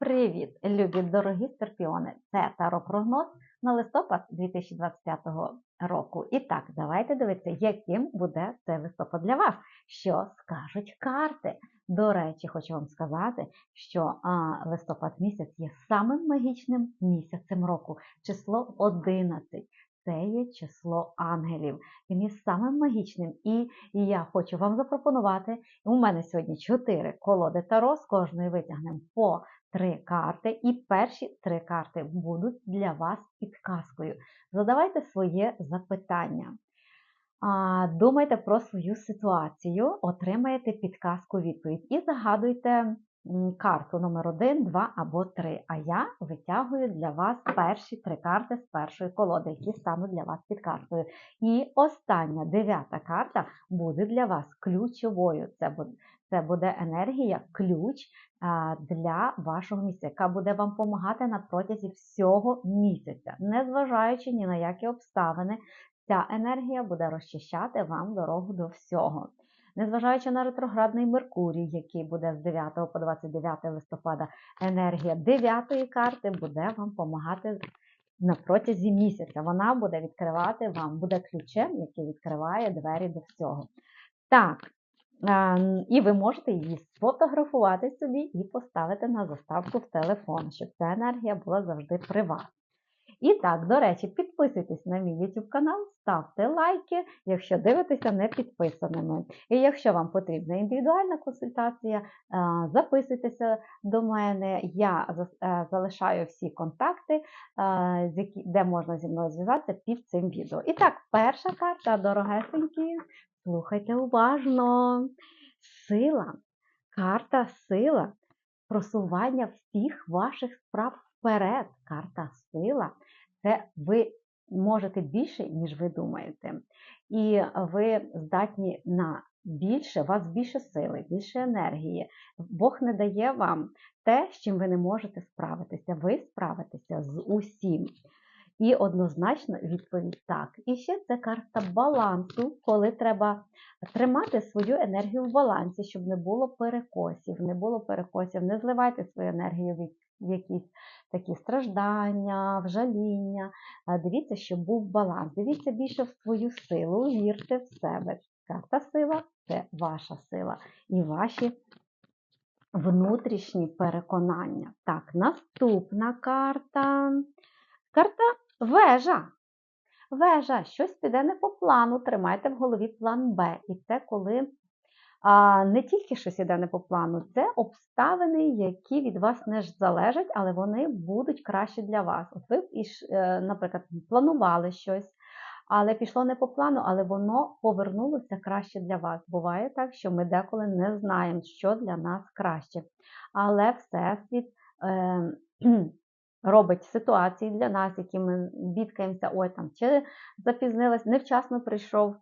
Привіт, любі дорогі скорпіони! Це таропрогноз на листопад 2025 року. І так, давайте дивитися, яким буде цей листопад для вас. Що скажуть карти? До речі, хочу вам сказати, що а, листопад місяць є самим магічним місяцем року, число 11. Це є число ангелів. Він є самим магічним. І я хочу вам запропонувати. У мене сьогодні чотири колоди Таро, з кожної витягнемо по три карти, і перші три карти будуть для вас підказкою. Задавайте своє запитання. Думайте про свою ситуацію, отримаєте підказку відповідь і загадуйте карту номер 1, 2 або 3. А я витягую для вас перші три карти з першої колоди, які стануть для вас підказкою. І остання дев'ята карта буде для вас ключовою. Це буде, це буде енергія, ключ для вашого місця, яка буде вам допомагати на протязі всього місяця, незважаючи ні на які обставини, ця енергія буде розчищати вам дорогу до всього. Незважаючи на ретроградний Меркурій, який буде з 9 по 29 листопада, енергія 9 карти буде вам допомагати на протязі місяця. Вона буде відкривати вам, буде ключем, який відкриває двері до всього. Так, і ви можете її сфотографувати собі і поставити на заставку в телефон, щоб ця енергія була завжди при вас. І так, до речі, підписуйтесь на мій YouTube канал, ставте лайки, якщо дивитеся не підписаними. І якщо вам потрібна індивідуальна консультація, записуйтеся до мене. Я е, залишаю всі контакти, де можна зі мною зв'язатися під цим відео. І так, перша карта, дорогесенькі, слухайте уважно. Сила, карта сила, просування всіх ваших справ вперед. Карта сила це ви можете більше, ніж ви думаєте. І ви здатні на більше, у вас більше сили, більше енергії. Бог не дає вам те, з чим ви не можете справитися. Ви справитеся з усім. І однозначно відповідь так. І ще це карта балансу, коли треба тримати свою енергію в балансі, щоб не було перекосів, не було перекосів, не зливайте свою енергію в якісь такі страждання, вжаління. Дивіться, щоб був баланс. Дивіться більше в свою силу, вірте в себе. Карта сила це ваша сила і ваші внутрішні переконання. Так, наступна карта. Карта вежа. Вежа, щось піде не по плану, тримайте в голові план Б. І це коли а, не тільки щось іде не по плану, це обставини, які від вас не залежать, але вони будуть краще для вас. От ви, е, наприклад, планували щось, але пішло не по плану, але воно повернулося краще для вас. Буває так, що ми деколи не знаємо, що для нас краще. Але Всесвіт. Е, Робить ситуації для нас, які ми бідкаємося, ой там, чи запізнилась, невчасно прийшов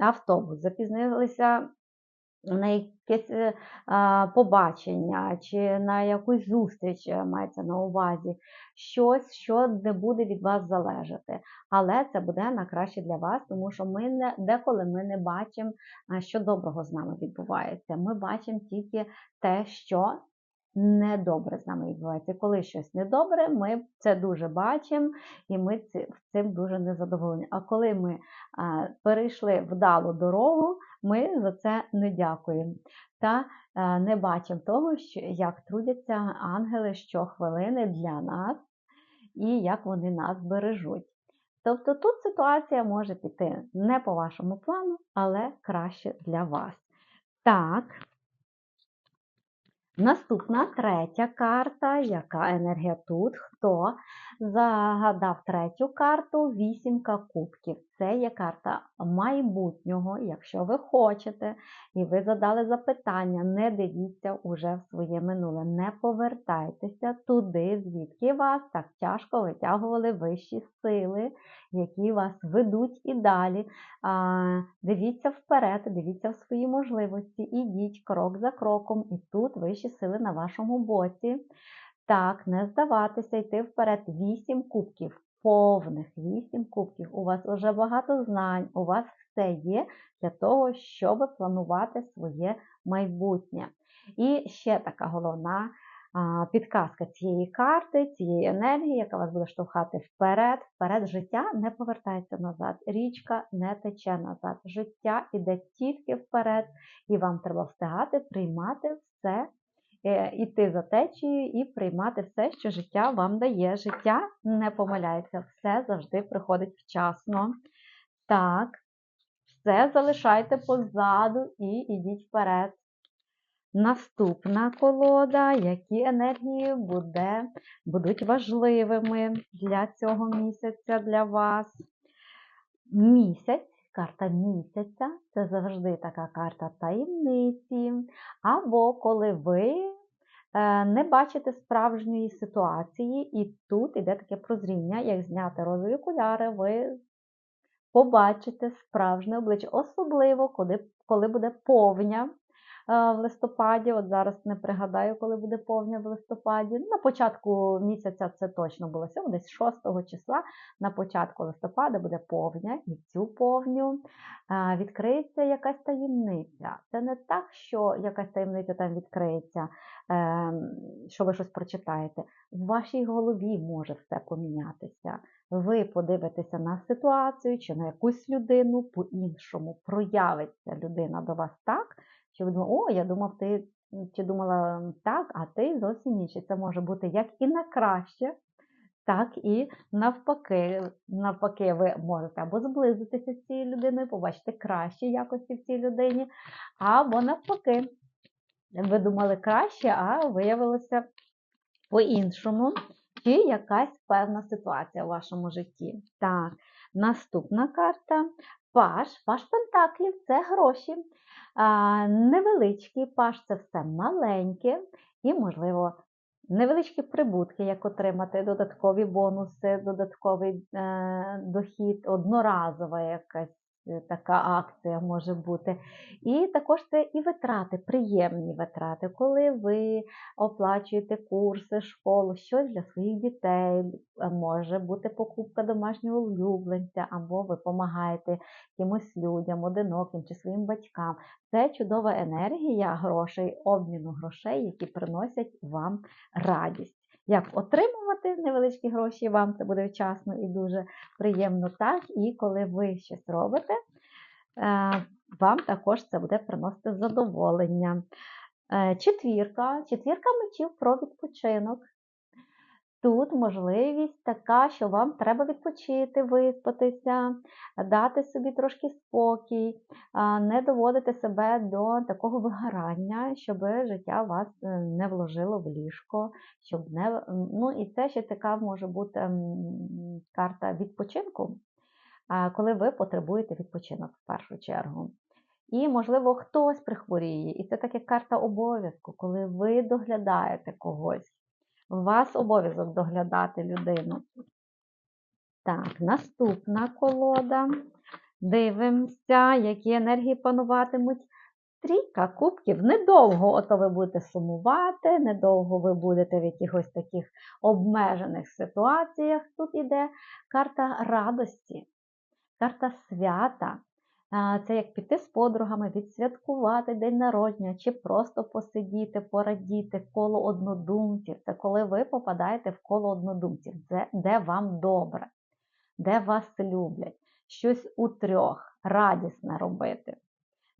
автобус, запізнилися на якесь е, побачення, чи на якусь зустріч е, мається на увазі, щось, що не буде від вас залежати. Але це буде на краще для вас, тому що ми не деколи ми не бачимо, що доброго з нами відбувається. Ми бачимо тільки те, що недобре з нами відбувається. Коли щось недобре, ми це дуже бачимо і ми цим дуже незадоволені. А коли ми перейшли вдалу дорогу, ми за це не дякуємо. Та не бачимо того, як трудяться ангели щохвилини для нас і як вони нас бережуть. Тобто тут ситуація може піти не по вашому плану, але краще для вас. Так. Наступна третя карта. Яка енергія тут? Хто загадав третю карту? Вісімка кубків. Це є карта майбутнього. Якщо ви хочете, і ви задали запитання, не дивіться уже в своє минуле. Не повертайтеся туди, звідки вас так тяжко витягували вищі сили, які вас ведуть і далі. Дивіться вперед, дивіться в свої можливості, ідіть крок за кроком, і тут вищі сили на вашому боці. Так, не здаватися, йти вперед. Вісім кубків, повних вісім кубків. У вас вже багато знань, у вас все є для того, щоб планувати своє майбутнє. І ще така головна підказка цієї карти, цієї енергії, яка вас буде штовхати вперед. Вперед життя не повертається назад. Річка не тече назад. Життя іде тільки вперед, і вам треба встигати приймати все. Е, Іти за течією і приймати все, що життя вам дає. Життя не помиляється, все завжди приходить вчасно. Так, все залишайте позаду і йдіть вперед. Наступна колода, які енергії буде, будуть важливими для цього місяця для вас. Місяць, карта місяця це завжди така карта таємниці. Або коли ви е, не бачите справжньої ситуації, і тут іде таке прозріння, як зняти розові окуляри, ви побачите справжнє обличчя, особливо коли, коли буде повня в листопаді. От зараз не пригадаю, коли буде повня в листопаді. На початку місяця це точно було сьогодні, десь 6 числа. На початку листопада буде повня, і цю повню відкриється якась таємниця. Це не так, що якась таємниця там відкриється, ем, що ви щось прочитаєте. В вашій голові може все помінятися. Ви подивитеся на ситуацію чи на якусь людину по-іншому. Проявиться людина до вас так, думаєте, о, я думав, ти чи думала так, а ти зовсім інший. Це може бути як і на краще, так і навпаки. Навпаки, ви можете або зблизитися з цією людиною, побачити кращі якості в цій людині, або навпаки, ви думали краще, а виявилося по-іншому. Чи якась певна ситуація в вашому житті. Так, наступна карта Паш, паш Пентаклів це гроші. А, Невеличкі паш це все маленьке і, можливо, невеличкі прибутки, як отримати додаткові бонуси, додатковий е, дохід, одноразова якась така акція може бути. І також це і витрати, приємні витрати, коли ви оплачуєте курси, школу, щось для своїх дітей, е, може бути покупка домашнього улюбленця, або ви допомагаєте якимось людям, одиноким чи своїм батькам. Це чудова енергія грошей, обміну грошей, які приносять вам радість як отримувати невеличкі гроші, вам це буде вчасно і дуже приємно, так, і коли ви щось робите, е, вам також це буде приносити задоволення. Е, четвірка, четвірка мечів про відпочинок. Тут можливість така, що вам треба відпочити, виспатися, дати собі трошки спокій, не доводити себе до такого вигорання, щоб життя вас е, не вложило в ліжко. щоб не... Ну І це ще така може бути карта відпочинку, коли ви потребуєте відпочинок в першу чергу. І, можливо, хтось прихворіє. І це таке карта обов'язку, коли ви доглядаєте когось. У вас обов'язок доглядати людину. Так, наступна колода. Дивимося, які енергії пануватимуть. Трійка кубків. Недовго ото ви будете сумувати, недовго ви будете в якихось таких обмежених ситуаціях. Тут іде карта радості, карта свята, це як піти з подругами, відсвяткувати день народження, чи просто посидіти, порадіти коло однодумців. Це коли ви попадаєте в коло однодумців, де, де вам добре, де вас люблять, щось у трьох радісне робити.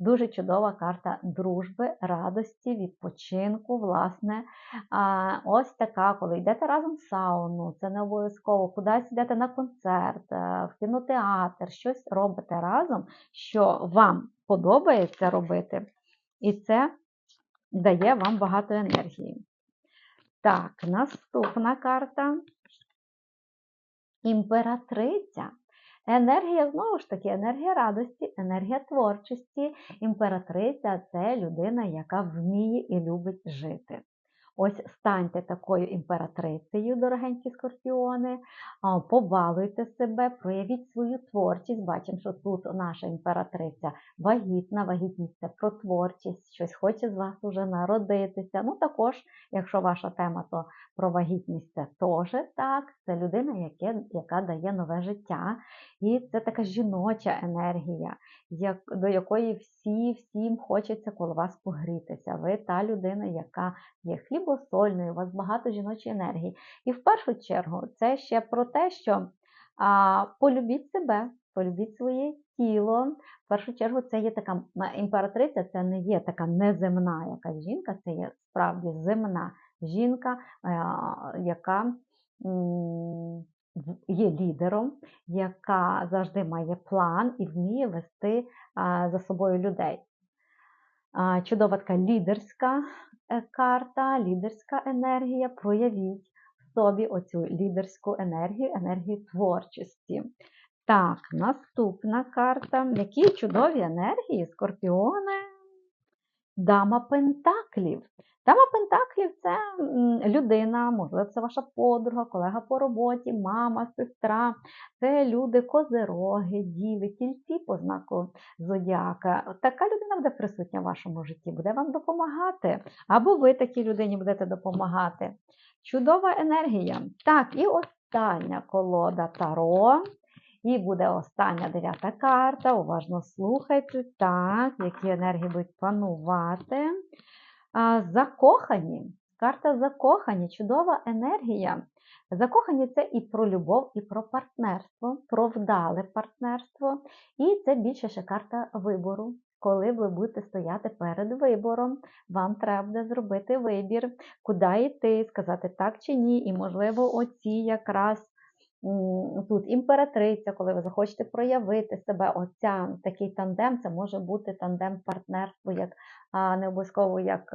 Дуже чудова карта дружби, радості, відпочинку. Власне, ось така, коли йдете разом в сауну, це не обов'язково, кудись йдете на концерт, е, в кінотеатр, щось робите разом, що вам подобається робити, і це дає вам багато енергії. Так, наступна карта. Імператриця. Енергія, знову ж таки, енергія радості, енергія творчості. Імператриця це людина, яка вміє і любить жити. Ось станьте такою імператрицею, дорогенькі скорпіони, побалуйте себе, проявіть свою творчість. Бачимо, що тут наша імператриця вагітна, вагітність це про творчість, щось хоче з вас уже народитися. Ну, також, якщо ваша тема, то про вагітність це теж так. Це людина, яка дає нове життя. І це така жіноча енергія, до якої всі, всім хочеться коло вас погрітися. Ви та людина, яка є хлібосольною, у вас багато жіночої енергії. І в першу чергу це ще про те, що а, полюбіть себе, полюбіть своє тіло. В першу чергу це є така імператриця, це не є така неземна якась жінка, це є справді земна жінка, яка є лідером, яка завжди має план і вміє вести за собою людей. Чудова така лідерська е, карта, лідерська енергія. Проявіть в собі оцю лідерську енергію, енергію творчості. Так, наступна карта. Які чудові енергії, скорпіони, дама Пентаклів. Дама Пентаклів це людина, можливо, це ваша подруга, колега по роботі, мама, сестра. Це люди, козероги, діви, тільці по знаку зодіака. Така людина буде присутня в вашому житті, буде вам допомагати. Або ви такій людині будете допомагати. Чудова енергія. Так, і остання колода Таро. І буде остання дев'ята карта. Уважно слухайте, так, які енергії будуть панувати. Закохані. Карта закохані, чудова енергія. Закохані це і про любов, і про партнерство, про вдале партнерство. І це більше ще карта вибору. Коли ви будете стояти перед вибором, вам треба буде зробити вибір, куди йти, сказати так чи ні. І, можливо, оці якраз тут імператриця, коли ви захочете проявити себе, оця такий тандем, це може бути тандем партнерство, як не обов'язково як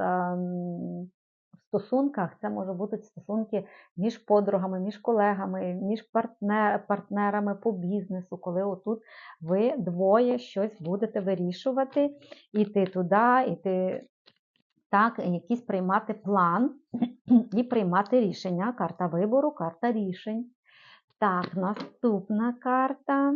в стосунках, це може бути стосунки між подругами, між колегами, між партнер, партнерами по бізнесу, коли отут ви двоє щось будете вирішувати, іти туди, іти. Так, якийсь приймати план і приймати рішення. Карта вибору, карта рішень. Так, наступна карта.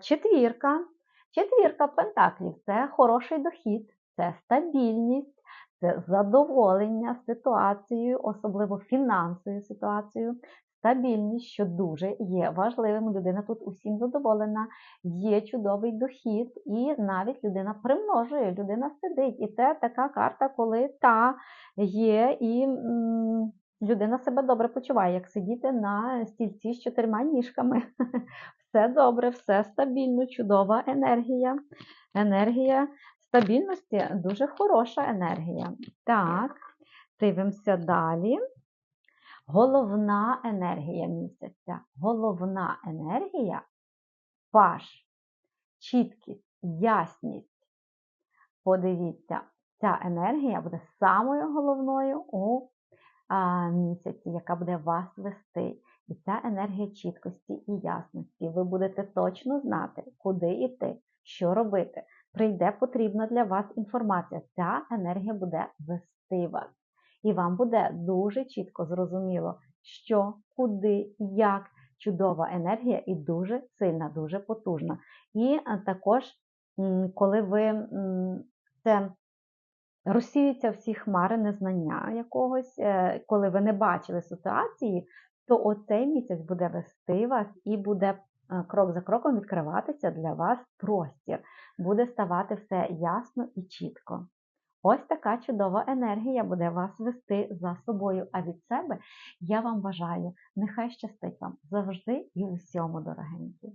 Четвірка. Четвірка пентаклів це хороший дохід, це стабільність, це задоволення ситуацією, особливо фінансовою ситуацією. Стабільність, що дуже є важливим. Людина тут усім задоволена, є чудовий дохід, і навіть людина примножує, людина сидить. І це така карта, коли та є і людина себе добре почуває, як сидіти на стільці з чотирма ніжками. Все добре, все стабільно, чудова енергія. Енергія стабільності дуже хороша енергія. Так, дивимося далі. Головна енергія місяця. Головна енергія паш, чіткість, ясність. Подивіться, ця енергія буде самою головною у місяці, яка буде вас вести. І ця енергія чіткості і ясності. Ви будете точно знати, куди йти, що робити. Прийде потрібна для вас інформація. Ця енергія буде вести вас. І вам буде дуже чітко зрозуміло, що, куди, як. Чудова енергія і дуже сильна, дуже потужна. І також, коли ви це розсіються всі хмари незнання якогось, е, коли ви не бачили ситуації, то оцей місяць буде вести вас і буде е, крок за кроком відкриватися для вас простір, буде ставати все ясно і чітко. Ось така чудова енергія буде вас вести за собою. А від себе я вам бажаю, нехай щастить вам завжди і усьому, дорогенькі.